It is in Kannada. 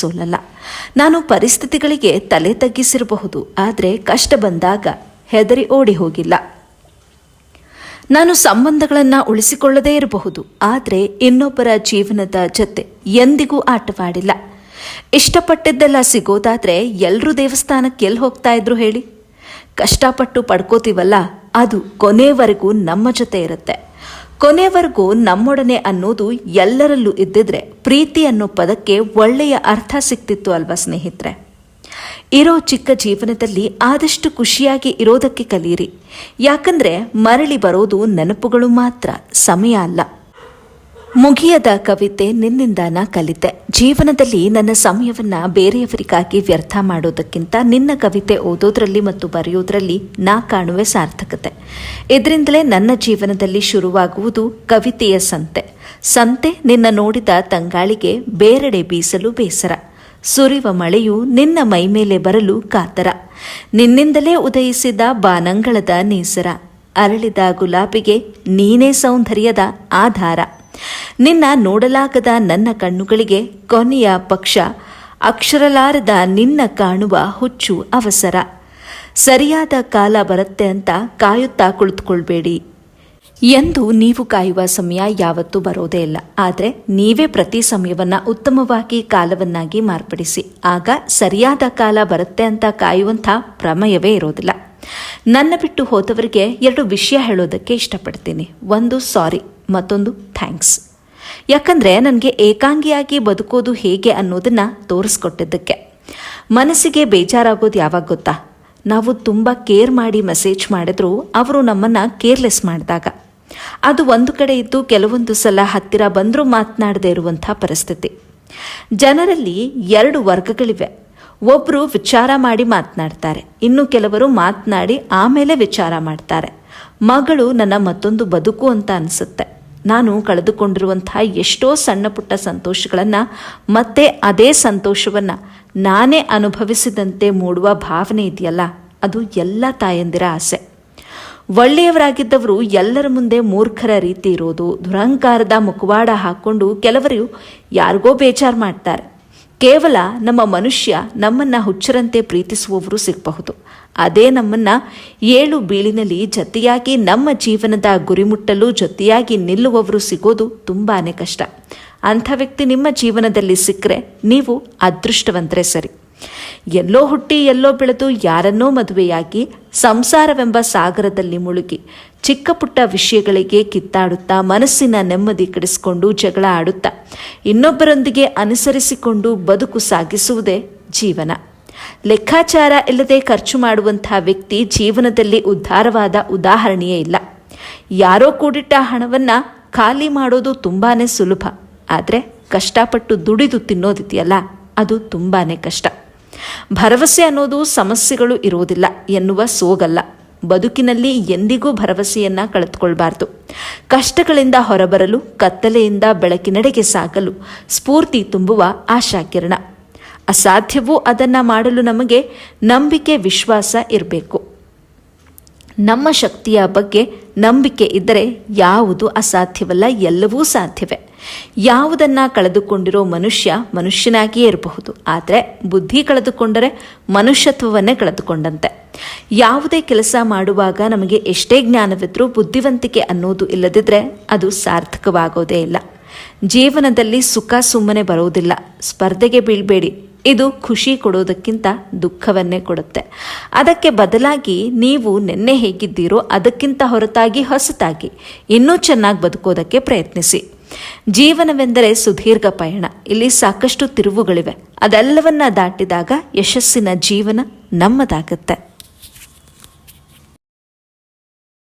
ಸೋಲಲ್ಲ. ನಾನು ಪರಿಸ್ಥಿತಿಗಳಿಗೆ ತಲೆ ತಗ್ಗಿಸಿರಬಹುದು, ಆದರೆ ಕಷ್ಟ ಬಂದಾಗ ಹೆದರಿ ಓಡಿ ಹೋಗಿಲ್ಲ. ನಾನು ಸಂಬಂಧಗಳನ್ನು ಉಳಿಸಿಕೊಳ್ಳದೇ ಇರಬಹುದು, ಆದರೆ ಇನ್ನೊಬ್ಬರ ಜೀವನದ ಜೊತೆ ಎಂದಿಗೂ ಆಟವಾಡಿಲ್ಲ. ಇಷ್ಟಪಟ್ಟಿದ್ದೆಲ್ಲ ಸಿಗೋದಾದ್ರೆ ಎಲ್ಲರೂ ದೇವಸ್ಥಾನಕ್ಕೆ ಎಲ್ಲಿ ಹೋಗ್ತಾ ಇದ್ರು ಹೇಳಿ. ಕಷ್ಟಪಟ್ಟು ಪಡ್ಕೋತೀವಲ್ಲ, ಅದು ಕೊನೆವರೆಗೂ ನಮ್ಮ ಜೊತೆ ಇರುತ್ತೆ. ಕೊನೆವರೆಗೂ ನಮ್ಮೊಡನೆ ಅನ್ನೋದು ಎಲ್ಲರಲ್ಲೂ ಇದ್ದಿದ್ರೆ ಪ್ರೀತಿ ಅನ್ನೋ ಪದಕ್ಕೆ ಒಳ್ಳೆಯ ಅರ್ಥ ಸಿಕ್ತಿತ್ತು ಅಲ್ವಾ ಸ್ನೇಹಿತರೆ? ಇರೋ ಚಿಕ್ಕ ಜೀವನದಲ್ಲಿ ಆದಷ್ಟು ಖುಷಿಯಾಗಿ ಇರೋದಕ್ಕೆ ಕಲಿಯಿರಿ ಯಾಕಂದ್ರೆ ಮರಳಿ ಬರೋದು ನೆನಪುಗಳು ಮಾತ್ರ, ಸಮಯ ಅಲ್ಲ. ಮುಗಿಯದ ಕವಿತೆ ನಿನ್ನಿಂದ ನಾ ಕಲಿತೆ. ಜೀವನದಲ್ಲಿ ನನ್ನ ಸಮಯವನ್ನ ಬೇರೆಯವರಿಗಾಗಿ ವ್ಯರ್ಥ ಮಾಡೋದಕ್ಕಿಂತ ನಿನ್ನ ಕವಿತೆ ಓದೋದ್ರಲ್ಲಿ ಮತ್ತು ಬರೆಯೋದ್ರಲ್ಲಿ ನಾ ಕಾಣುವೆ ಸಾರ್ಥಕತೆ. ಇದರಿಂದಲೇ ನನ್ನ ಜೀವನದಲ್ಲಿ ಶುರುವಾಗುವುದು ಕವಿತೆಯ ಸಂತೆ. ಸಂತೆ ನಿನ್ನ ನೋಡಿದ ತಂಗಾಳಿಗೆ ಬೇರೆಡೆ ಬೀಸಲು ಬೇಸರ. ಸುರಿವ ಮಳೆಯು ನಿನ್ನ ಮೈಮೇಲೆ ಬರಲು ಕಾತರ. ನಿನ್ನಿಂದಲೇ ಉದಯಿಸಿದ ಬಾನಂಗಳದ ನೇಸರ. ಅರಳಿದ ಗುಲಾಬಿಗೆ ನೀನೇ ಸೌಂದರ್ಯದ ಆಧಾರ. ನಿನ್ನ ನೋಡಲಾಗದ ನನ್ನ ಕಣ್ಣುಗಳಿಗೆ ಕೊನೆಯ ಪಕ್ಷ, ಅಕ್ಷರಲಾರದ ನಿನ್ನ ಕಾಣುವ ಹುಚ್ಚು ಅವಸರ. ಸರಿಯಾದ ಕಾಲ ಬರುತ್ತೆ ಅಂತ ಕಾಯುತ್ತಾ ಕುಳಿತುಕೊಳ್ಬೇಡಿ. ಎಂದು ನೀವು ಕಾಯುವ ಸಮಯ ಯಾವತ್ತೂ ಬರೋದೇ ಇಲ್ಲ. ಆದರೆ ನೀವೇ ಪ್ರತಿ ಸಮಯವನ್ನ ಉತ್ತಮವಾಗಿ ಕಾಲವನ್ನಾಗಿ ಮಾರ್ಪಡಿಸಿ. ಆಗ ಸರಿಯಾದ ಕಾಲ ಬರುತ್ತೆ ಅಂತ ಕಾಯುವಂಥ ಪ್ರಮೇಯವೇ ಇರೋದಿಲ್ಲ. ನನ್ನ ಬಿಟ್ಟು ಹೋದವರಿಗೆ ಎರಡು ವಿಷಯ ಹೇಳೋದಕ್ಕೆ ಇಷ್ಟಪಡ್ತೀನಿ. ಒಂದು, ಸಾರಿ. ಮತ್ತೊಂದು ಥ್ಯಾಂಕ್ಸ್. ಯಾಕಂದರೆ ನನಗೆ ಏಕಾಂಗಿಯಾಗಿ ಬದುಕೋದು ಹೇಗೆ ಅನ್ನೋದನ್ನು ತೋರಿಸ್ಕೊಟ್ಟಿದ್ದಕ್ಕೆ. ಮನಸ್ಸಿಗೆ ಬೇಜಾರಾಗೋದು ಯಾವಾಗ ಗೊತ್ತಾ? ನಾವು ತುಂಬ ಕೇರ್ ಮಾಡಿ ಮೆಸೇಜ್ ಮಾಡಿದ್ರು ಅವರು ನಮ್ಮನ್ನು ಕೇರ್ಲೆಸ್ ಮಾಡಿದಾಗ. ಅದು ಒಂದು ಕಡೆ ಇದ್ದು ಕೆಲವೊಂದು ಸಲ ಹತ್ತಿರ ಬಂದರೂ ಮಾತನಾಡದೇ ಇರುವಂಥ ಪರಿಸ್ಥಿತಿ. ಜನರಲ್ಲಿ ಎರಡು ವರ್ಗಗಳಿವೆ. ಒಬ್ಬರು ವಿಚಾರ ಮಾಡಿ ಮಾತನಾಡ್ತಾರೆ. ಇನ್ನು ಕೆಲವರು ಮಾತನಾಡಿ ಆಮೇಲೆ ವಿಚಾರ ಮಾಡ್ತಾರೆ. ಮಗಳು ನನ್ನ ಮತ್ತೊಂದು ಬದುಕು ಅಂತ ಅನಿಸುತ್ತೆ. ನಾನು ಕಳೆದುಕೊಂಡಿರುವಂತಹ ಎಷ್ಟೋ ಸಣ್ಣ ಪುಟ್ಟ ಸಂತೋಷಗಳನ್ನು ಮತ್ತೆ ಅದೇ ಸಂತೋಷವನ್ನು ನಾನೇ ಅನುಭವಿಸಿದಂತೆ ಮೂಡುವ ಭಾವನೆ ಇದೆಯಲ್ಲ, ಅದು ಎಲ್ಲ ತಾಯಂದಿರ ಆಸೆ. ಒಳ್ಳೆಯವರಾಗಿದ್ದವರು ಎಲ್ಲರ ಮುಂದೆ ಮೂರ್ಖರ ರೀತಿ ಇರೋದು ದುರಹಂಕಾರದ ಮುಖವಾಡ ಹಾಕ್ಕೊಂಡು ಕೆಲವರು ಯಾರಿಗೋ ಬೇಜಾರು ಮಾಡ್ತಾರೆ. ಕೇವಲ ನಮ್ಮ ಮನುಷ್ಯ ನಮ್ಮನ್ನ ಹುಚ್ಚರಂತೆ ಪ್ರೀತಿಸುವವರು ಸಿಗಬಹುದು. ಅದೇ ನಮ್ಮನ್ನ ಏಳು ಬೀಳಿನಲ್ಲಿ ಜೊತೆಯಾಗಿ ನಮ್ಮ ಜೀವನದ ಗುರಿ ಮುಟ್ಟಲು ಜೊತೆಯಾಗಿ ನಿಲ್ಲುವವರು ಸಿಗೋದು ತುಂಬಾನೇ ಕಷ್ಟ. ಅಂಥ ವ್ಯಕ್ತಿ ನಿಮ್ಮ ಜೀವನದಲ್ಲಿ ಸಿಕ್ಕರೆ ನೀವು ಅದೃಷ್ಟವಂತರೆ ಸರಿ. ಎಲ್ಲೋ ಹುಟ್ಟಿ ಎಲ್ಲೋ ಬೆಳೆದು ಯಾರನ್ನೋ ಮದುವೆಯಾಗಿ ಸಂಸಾರವೆಂಬ ಸಾಗರದಲ್ಲಿ ಮುಳುಗಿ ಚಿಕ್ಕ ಪುಟ್ಟ ವಿಷಯಗಳಿಗೆ ಕಿತ್ತಾಡುತ್ತಾ ಮನಸ್ಸಿನ ನೆಮ್ಮದಿ ಕೆಡಿಸಿಕೊಂಡು ಜಗಳ ಆಡುತ್ತಾ ಇನ್ನೊಬ್ಬರೊಂದಿಗೆ ಅನುಸರಿಸಿಕೊಂಡು ಬದುಕು ಸಾಗಿಸುವುದೇ ಜೀವನ. ಲೆಕ್ಕಾಚಾರ ಇಲ್ಲದೆ ಖರ್ಚು ಮಾಡುವಂತಹ ವ್ಯಕ್ತಿ ಜೀವನದಲ್ಲಿ ಉದ್ಧಾರವಾದ ಉದಾಹರಣೆಯೇ ಇಲ್ಲ. ಯಾರೋ ಕೂಡಿಟ್ಟ ಹಣವನ್ನ ಖಾಲಿ ಮಾಡೋದು ತುಂಬಾನೇ ಸುಲಭ. ಆದರೆ ಕಷ್ಟಪಟ್ಟು ದುಡಿದು ತಿನ್ನೋದಿದೆಯಲ್ಲ, ಅದು ತುಂಬಾನೇ ಕಷ್ಟ. ಭರವಸೆ ಅನ್ನೋದು ಸಮಸ್ಯೆಗಳು ಇರೋದಿಲ್ಲ ಎನ್ನುವ ಸೋಗಲ್ಲ. ಬದುಕಿನಲ್ಲಿ ಎಂದಿಗೂ ಭರವಸೆಯನ್ನ ಕಳೆದುಕೊಳ್ಬಾರ್ದು. ಕಷ್ಟಗಳಿಂದ ಹೊರಬರಲು, ಕತ್ತಲೆಯಿಂದ ಬೆಳಕಿನೆಡೆಗೆ ಸಾಗಲು ಸ್ಫೂರ್ತಿ ತುಂಬುವ ಆಶಾಕಿರಣ. ಅಸಾಧ್ಯವೂ ಅದನ್ನ ಮಾಡಲು ನಮಗೆ ನಂಬಿಕೆ ವಿಶ್ವಾಸ ಇರಬೇಕು. ನಮ್ಮ ಶಕ್ತಿಯ ಬಗ್ಗೆ ನಂಬಿಕೆ ಇದ್ದರೆ ಯಾವುದು ಅಸಾಧ್ಯವಲ್ಲ? ಎಲ್ಲವೂ ಸಾಧ್ಯವೇ. ಯಾವುದನ್ನ ಕಳೆದುಕೊಂಡಿರೋ ಮನುಷ್ಯ ಮನುಷ್ಯನಾಗಿಯೇ ಇರಬಹುದು. ಆದರೆ ಬುದ್ಧಿ ಕಳೆದುಕೊಂಡರೆ ಮನುಷ್ಯತ್ವವನ್ನೇ ಕಳೆದುಕೊಂಡಂತೆ. ಯಾವುದೇ ಕೆಲಸ ಮಾಡುವಾಗ ನಮಗೆ ಎಷ್ಟೇ ಜ್ಞಾನವಿದ್ದರೂ ಬುದ್ಧಿವಂತಿಕೆ ಅನ್ನೋದು ಇಲ್ಲದಿದ್ದರೆ ಅದು ಸಾರ್ಥಕವಾಗೋದೇ ಇಲ್ಲ. ಜೀವನದಲ್ಲಿ ಸುಖ ಸುಮ್ಮನೆ ಬರೋದಿಲ್ಲ. ಸ್ಪರ್ಧೆಗೆ ಬೀಳ್ಬೇಡಿ. ಇದು ಖುಷಿ ಕೊಡೋದಕ್ಕಿಂತ ದುಃಖವನ್ನೇ ಕೊಡುತ್ತೆ. ಅದಕ್ಕೆ ಬದಲಾಗಿ ನೀವು ನಿನ್ನೆ ಹೇಗಿದ್ದೀರೋ ಅದಕ್ಕಿಂತ ಹೊರತಾಗಿ ಹೊಸತಾಗಿ ಇನ್ನೂ ಚೆನ್ನಾಗಿ ಬದುಕೋದಕ್ಕೆ ಪ್ರಯತ್ನಿಸಿ. ಜೀವನವೆಂದರೆ ಸುದೀರ್ಘ ಪಯಣ. ಇಲ್ಲಿ ಸಾಕಷ್ಟು ತಿರುವುಗಳಿವೆ. ಅದೆಲ್ಲವನ್ನ ದಾಟಿದಾಗ ಯಶಸ್ಸಿನ ಜೀವನ ನಮ್ಮದಾಗತ್ತೆ.